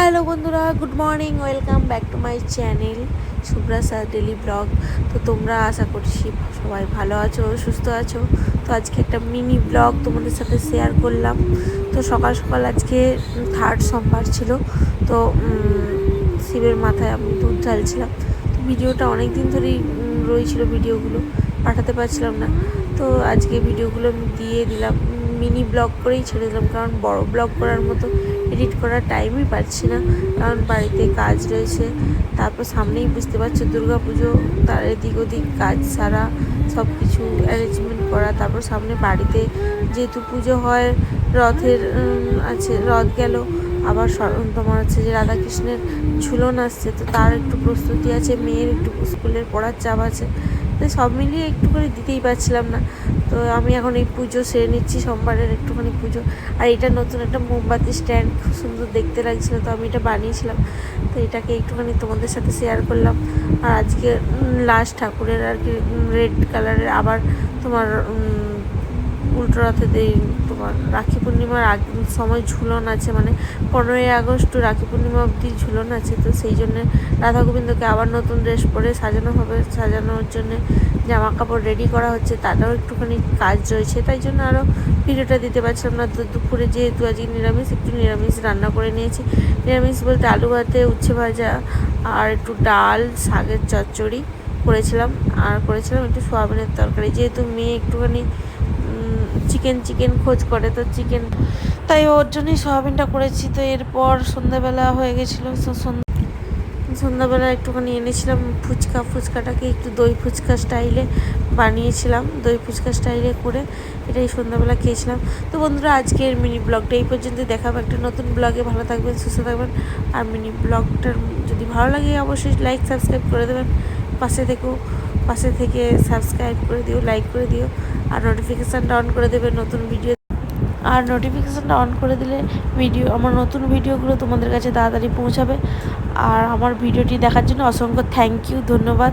Hello বন্ধুরা, good morning, welcome back to my channel Shubhra sir daily blog. তো তোমরা আশা করছি সবাই ভালো আছো, সুস্থ আছো। তো আজকে একটা মিনি ব্লগ তোমাদের সাথে শেয়ার করলাম। তো সকাল সকাল আজকে থার্ড সোমবার ছিল, তো শিবের মাথায় আমি দুধ ঢালছিলাম। তো ভিডিওটা অনেক দিন ধরেই রয়েছিল ভিডিওগুলো, পাঠাতে পারছিলাম না। তো আজকে ভিডিওগুলো আমি দিয়ে দিলাম, মিনি ব্লগ করেই ছেড়ে দিলাম, কারণ বড় ব্লগ করার মতো এডিট করার টাইমই পাচ্ছি না। কারণ বাড়িতে কাজ রয়েছে। তারপর সামনেই বুঝতে পারছ দুর্গা পুজো তার এদিক ওদিক কাজ সারা সব কিছু অ্যারেঞ্জমেন্ট করা। তারপর সামনে বাড়িতে যেহেতু পুজো হয়, রথের আছে, রথ গেল। আবার তোমার হচ্ছে যে রাধাকৃষ্ণের ঝুলন আসছে, তো তার একটু প্রস্তুতি আছে, মেয়ের একটু স্কুলের পড়ার চাপ আছে। তো সব মিলিয়ে একটু করে দিতেই পারছিলাম না। আমি এখন এই পুজো সেরে নিচ্ছি, সোমবারের একটুখানি পুজো। আর এটা নতুন একটা মোমবাতি স্ট্যান্ড খুব সুন্দর দেখতে লাগছিল, তো আমি এটা বানিয়েছিলাম। তো এটাকে একটুখানি তোমাদের সাথে শেয়ার করলাম। আর আজকে লাস্ট ঠাকুরের আর কি রেড কালারের আবার তোমার উল্টো এই তোমার রাখি পূর্ণিমার আগ, সময় ঝুলন আছে মানে পনেরোই আগস্ট রাখি পূর্ণিমা অবধি ঝুলন আছে, তো সেই জন্যে রাধা গোবিন্দকে আবার নতুন ড্রেস পরে সাজানো হবে, সাজানোর জন্যে জামা কাপড় রেডি করা হচ্ছে তাটাও একটুখানি কাজ রয়েছে, তাই জন্য আরও ভিডিওটা দিতে পারছিলাম না, তো দুপুরে যেহেতু আজকে নিরামিষ, একটু নিরামিষ রান্না করে নিয়েছি, নিরামিষ বলতে আলু ভাতে, উচ্ছে ভাজা আর একটু ডাল, শাকের চচ্চড়ি করেছিলাম, আর করেছিলাম একটু সোয়াবিনের তরকারি, যেহেতু মেয়ে একটুখানি চিকেন চিকেন খোঁজ করে তো চিকেন তাই ওর জন্যই সোয়াবিনটা করেছি। তো এরপর সন্ধ্যাবেলা হয়ে গেছিল। তো সন্ধ্যা সন্ধ্যাবেলা একটুখানি এনেছিলাম ফুচকা, ফুচকাটাকে একটু দই ফুচকা স্টাইলে বানিয়েছিলাম, দই ফুচকা স্টাইলে করে এটাই সন্ধ্যাবেলা খেয়েছিলাম। তো বন্ধুরা, আজকের মিনি ব্লগটা এই পর্যন্ত দেখাবো একটা নতুন ব্লগে, ভালো থাকবেন, সুস্থ থাকবেন। আর মিনি ব্লগটার যদি ভালো লাগে, অবশ্যই লাইক সাবস্ক্রাইব করে দেবেন। পাশে থেকেও পাশে থেকে সাবস্ক্রাইব করে দিও লাইক করে দিও। আর নোটিফিকেশানটা অন করে দেবে নতুন ভিডিও আর নোটিফিকেশানটা অন করে দিলে ভিডিও আমার নতুন ভিডিওগুলো তোমাদের কাছে তাড়াতাড়ি পৌঁছাবে। আর আমার ভিডিওটি দেখার জন্য অসংখ্য থ্যাংক ইউ ধন্যবাদ।